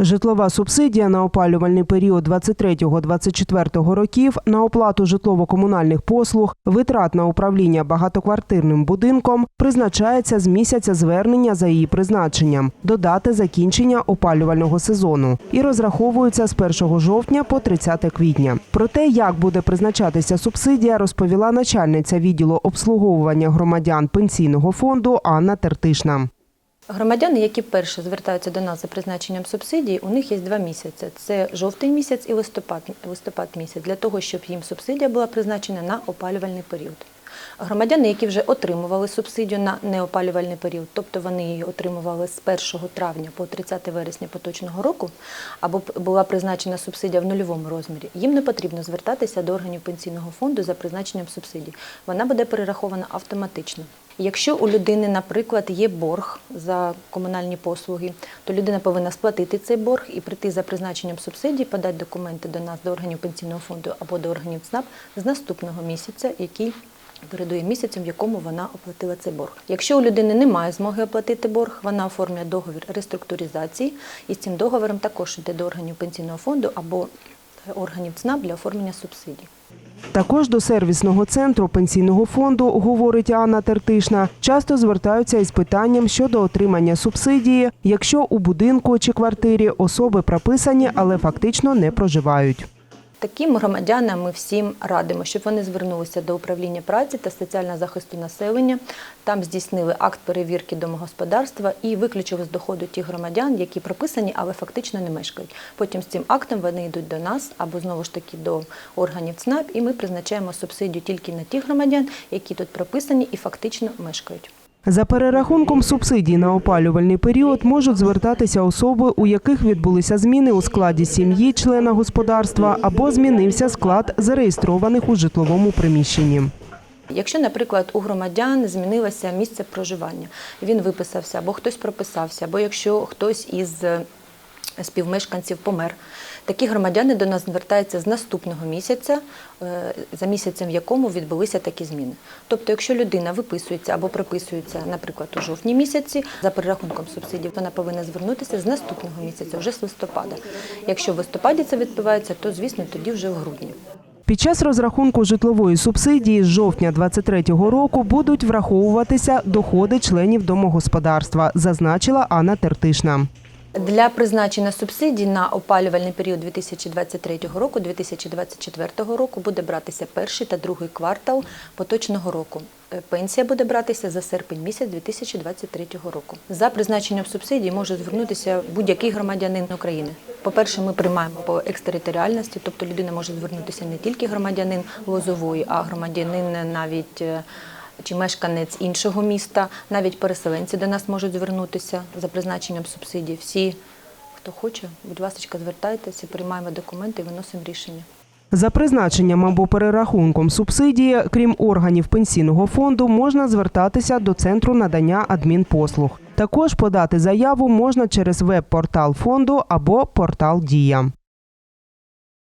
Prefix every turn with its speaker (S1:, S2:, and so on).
S1: Житлова субсидія на опалювальний період 23-24 років на оплату житлово-комунальних послуг, витрат на управління багатоквартирним будинком призначається з місяця звернення за її призначенням до дати закінчення опалювального сезону і розраховується з 1 жовтня по 30 квітня. Про те, як буде призначатися субсидія, розповіла начальниця відділу обслуговування громадян пенсійного фонду Анна Тертишна.
S2: Громадяни, які перше звертаються до нас за призначенням субсидії, у них є два місяці: це жовтень місяць і листопад, листопад місяць, для того, щоб їм субсидія була призначена на опалювальний період. Громадяни, які вже отримували субсидію на неопалювальний період, тобто вони її отримували з 1 травня по 30 вересня поточного року, або була призначена субсидія в нульовому розмірі, їм не потрібно звертатися до органів пенсійного фонду за призначенням субсидії. Вона буде перерахована автоматично. Якщо у людини, наприклад, є борг за комунальні послуги, то людина повинна сплатити цей борг і прийти за призначенням субсидії, подати документи до нас, до органів пенсійного фонду або до органів ЦНАП з наступного місяця, який передує місяцем, в якому вона оплатила цей борг. Якщо у людини немає змоги оплатити борг, вона оформлює договір реструктуризації і з цим договором також йде до органів пенсійного фонду або органів ЦНАП для оформлення субсидій.
S1: Також до сервісного центру пенсійного фонду, говорить Анна Тертишна, часто звертаються із питанням щодо отримання субсидії, якщо у будинку чи квартирі особи прописані, але фактично не проживають.
S2: Таким громадянам ми всім радимо, щоб вони звернулися до управління праці та соціального захисту населення. Там здійснили акт перевірки домогосподарства і виключили з доходу тих громадян, які прописані, але фактично не мешкають. Потім з цим актом вони йдуть до нас або знову ж таки до органів ЦНАП, і ми призначаємо субсидію тільки на тих громадян, які тут прописані і фактично мешкають.
S1: За перерахунком субсидій на опалювальний період можуть звертатися особи, у яких відбулися зміни у складі сім'ї, члена господарства або змінився склад зареєстрованих у житловому приміщенні.
S2: Якщо, наприклад, у громадян змінилося місце проживання, він виписався, або хтось прописався, або якщо хтось із співмешканців помер, такі громадяни до нас звертаються з наступного місяця, е, за місяцем, в якому відбулися такі зміни. Тобто, якщо людина виписується або приписується, наприклад, у жовтні місяці за перерахунком субсидій, вона повинна звернутися з наступного місяця, вже з листопада. Якщо в листопаді це відбувається, то звісно тоді вже в грудні.
S1: Під час розрахунку житлової субсидії з жовтня 2023 року будуть враховуватися доходи членів домогосподарства, зазначила Анна Тертишна.
S2: Для призначення субсидій на опалювальний період 2023 року 2024 року буде братися перший та другий квартал поточного року. Е, Пенсія буде братися за серпень місяць 2023 року. За призначенням субсидій може звернутися будь-який громадянин України. По-перше, ми приймаємо по екстериторіальності, тобто людина може звернутися не тільки громадянин Лозової, а громадянин навіть е, чи мешканець іншого міста, навіть переселенці до нас можуть звернутися за призначенням субсидій. Всі, хто хоче, будь ласка, звертайтеся, приймаємо документи і виносимо рішення.
S1: За призначенням або перерахунком субсидії, крім органів пенсійного фонду, можна звертатися до центру надання адмінпослуг. Також подати заяву можна через веб-портал фонду або портал Дія.